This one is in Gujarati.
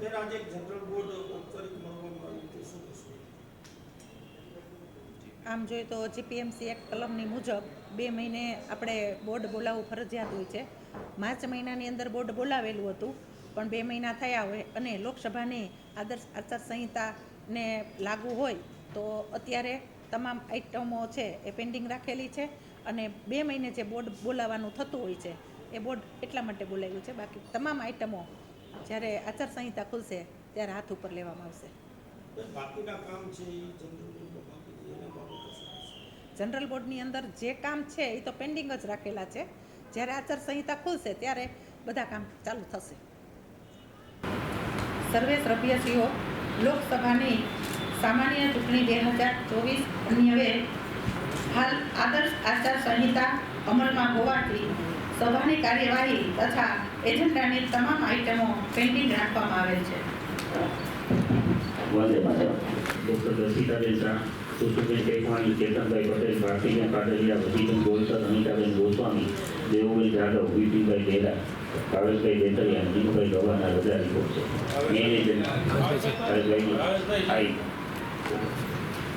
બેન આજે એક જનરલ બોર્ડ ઔપચારિક મળવામાં આવ્યું છે. શું આમ જોઈએ તો જીપીએમસી એક્ટ કલમની મુજબ બે મહિને આપણે બોર્ડ બોલાવવું ફરજિયાત હોય છે. માર્ચ મહિનાની અંદર બોર્ડ બોલાવેલું હતું, પણ બે મહિના થયા હોય અને લોકસભાની આદર્શ આચારસંહિતાને લાગુ હોય તો અત્યારે તમામ આઇટમો છે એ પેન્ડિંગ રાખેલી છે અને બે મહિને જે બોર્ડ બોલાવવાનું થતું હોય છે, એ બોર્ડ એટલા માટે બોલાવ્યું છે. બાકી તમામ આઇટમો જ્યારે આચારસંહિતા ખુલશે ત્યારે હાથ ઉપર લેવામાં આવશે. જનરલ બોર્ડની અંદર જે કામ છે એ તો પેન્ડિંગ જ રાખેલા છે. જ્યારે આચારસંહિતા ખુલશે ત્યારે બધા કામ ચાલુ થશે. સર્વે સભ્યશ્રીઓ લોકસભાની સામાન્ય ચૂંટણી બે હજાર ચોવીસ અન્યવે હાલ આદર્શ આચારસંહિતા અમલમાં હોવાથી સભાની કાર્યવાહી તથા એજન્ડાની તમામ આઇટમો પેન્ડિંગ રાખવામાં આવેલ છે. વંદે માતરમ. ડૉક્ટર ટેકવાણી ચેતનભાઈ પટેલ ભારતીબેન કાડલિયા વજીબેન બોલસર અનિતાબેન ગોસ્વામી દેવુભાઈ જાદવ વીટીભાઈ બેતરિયા ગવાના રજા રિપોર્ટ છે. મેનેજર ભાવેશભાઈ આઈ